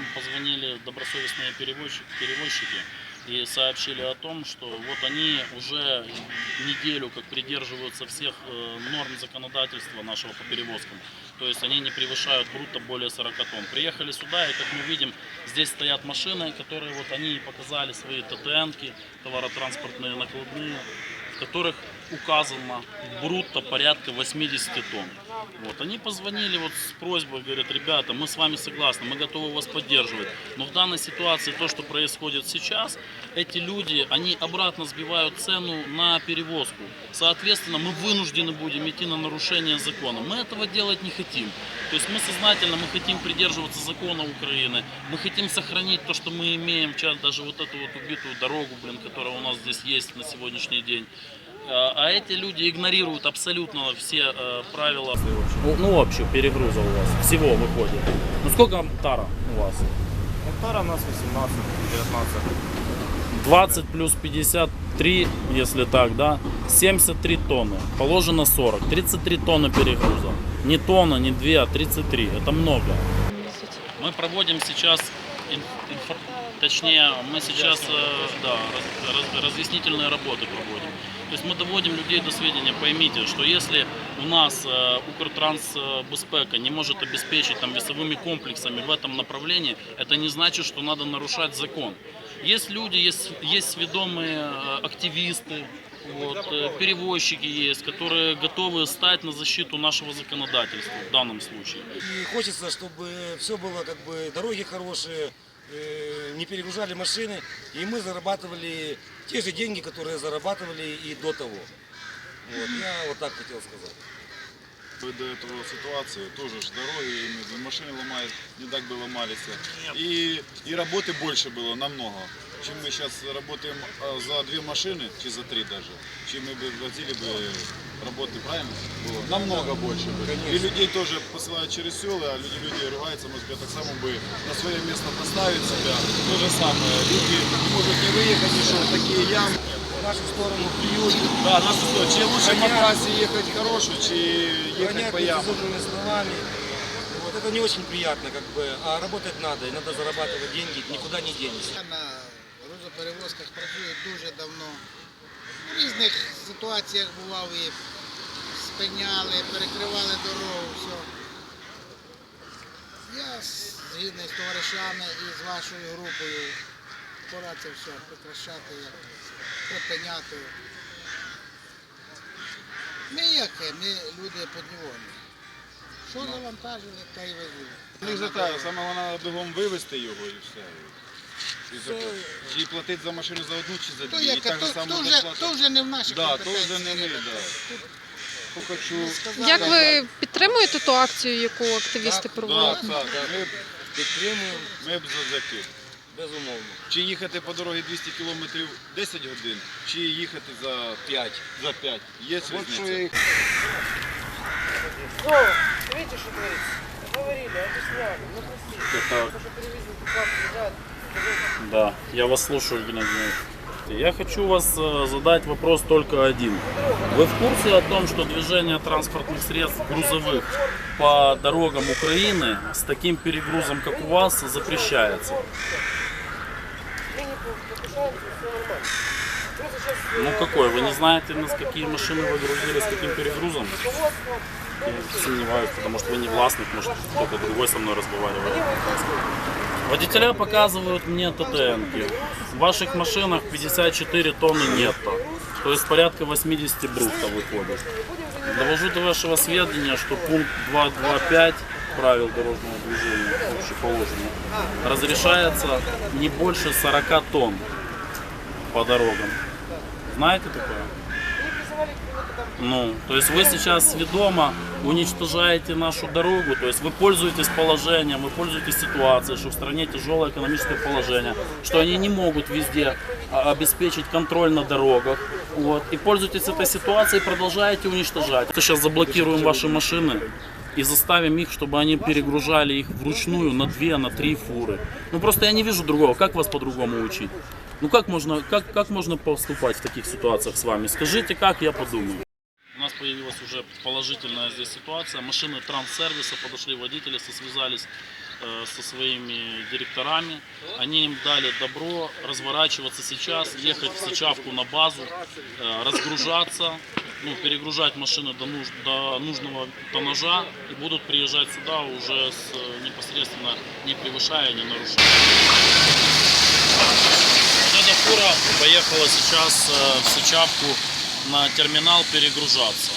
нам позвонили добросовестные перевозчики, перевозчики и сообщили о том, что вот они уже неделю как придерживаются всех э, норм законодательства нашего по перевозкам. То есть они не превышают брутто более 40 тонн. Приехали сюда, и как мы видим, здесь стоят машины, которые вот они показали свои ТТНки, товаротранспортные накладные, которых указано брутто порядка 80 тонн. Вот, они позвонили вот с просьбой, говорят, ребята, мы с вами согласны, мы готовы вас поддерживать. Но в данной ситуации то, что происходит сейчас, эти люди, они обратно сбивают цену на перевозку. Соответственно, мы вынуждены будем идти на нарушение закона. Мы этого делать не хотим. То есть мы сознательно, мы хотим придерживаться закона Украины. Мы хотим сохранить то, что мы имеем, даже вот эту вот убитую дорогу, блин, которая у нас здесь есть на сегодняшний день. А а эти люди игнорируют абсолютно все э, правила. Ну, вообще, перегруза у вас всего выходит. Ну, сколько тара у вас? Гектара у нас 18, 19. 20 плюс 53, если так, да, 73 тонны. Положено 40. 33 тонны перегруза. Не тонна, не 2, а 33. Это много. Мы проводим сейчас, ин- инфор- точнее, мы сейчас э, да, раз- раз- разъяснительные работы проводим. То есть мы доводим людей до сведения, поймите, что если у нас э, Укртрансбеспека не может обеспечить там весовыми комплексами в этом направлении, это не значит, что надо нарушать закон. Есть люди, есть, есть сведомые э, активисты, вот, э, перевозчики есть, которые готовы стать на защиту нашего законодательства в данном случае. И хочется, чтобы все было как бы дороги хорошие, э, не перегружали машины, и мы зарабатывали те же деньги, которые зарабатывали и до того. Вот, я вот так хотел сказать. До этого ситуации тоже ж дороги, я имею в виду, машины ломают, не так бы ломались. И, и работы больше было намного. Чем мы сейчас работаем а, за две машины, чи за три даже, чем мы бы возили бы работы, правильно? Было намного больше бы. И людей тоже посылают через села, а люди, люди ругаются, может быть, так само бы на свое место поставить себя. То же самое. Люди не могут не выехать, еще такие ямы. В нашу сторону плюют, Да, нас что, чи лучше по Понятно. трассе ехать хорошую, чи ехать гонят по ямам? нецензурными словами. Вот это не очень приятно, как бы, а работать надо, и надо зарабатывать деньги, никуда не денешься. Я на грузоперевозках працюю дуже давно. В різних ситуаціях бував і спиняли, перекривали дорогу, все. Я згідний з товаришами і з вашою групою. Пора це все прекращати, як Припиняти. Ми яке, ми люди подневольні. Що завантажили, та й везуть. Не за те, саме вона бігом вивезти його і все. І за- Чи платити за машину за одну, чи за То, дві. І так же то, само то, вже, зарплата. то вже не в наших Да, то вже компетенціях. не ми, да. Хочу. Як ви підтримуєте ту акцію, яку активісти Так, проводять? так, ми, Підтримуємо, ми б за таки. безумовно. Чи їхати по дорозі 200 кілометрів 10 годин, чи їхати за 5. За 5. Є різниця. Это... Да, я вас слушаю, Геннадий Геннадьевич. Я хочу вас э, задать вопрос только один. Вы в курсе о том, что движение транспортных средств грузовых по дорогам Украины с таким перегрузом, как у вас, запрещается? Ну какой? Вы не знаете, на какие машины вы грузили, с каким перегрузом? Я сомневаюсь, потому что вы не властник, может кто-то другой со мной разговаривает. Водителя показывают мне ТТНки. В ваших машинах 54 тонны нетто. То есть порядка 80 брутто выходит. Довожу до вашего сведения, что пункт 2.2.5 правил дорожного движения общеположения разрешается не больше 40 тонн по дорогам. Знаете такое? Ну, то есть вы сейчас сведомо уничтожаете нашу дорогу, то есть вы пользуетесь положением, вы пользуетесь ситуацией, что в стране тяжелое экономическое положение, что они не могут везде а, обеспечить контроль на дорогах, вот, и пользуетесь этой ситуацией и продолжаете уничтожать. Сейчас заблокируем ваши машины и заставим их, чтобы они перегружали их вручную на две, на три фуры. Ну просто я не вижу другого, как вас по-другому учить? Ну как можно, как, как можно поступать в таких ситуациях с вами? Скажите, как я подумаю. У нас появилась уже положительная здесь ситуация. Машины транссервиса подошли, водители со- связались со своими директорами. Они им дали добро разворачиваться сейчас, ехать в Сычавку на базу, э, разгружаться, ну, перегружать машины до, нуж- до нужного тоннажа и будут приезжать сюда уже с, э, непосредственно не превышая, не нарушая. Вот эта фура поехала сейчас э, в Сычавку на терминал перегружаться.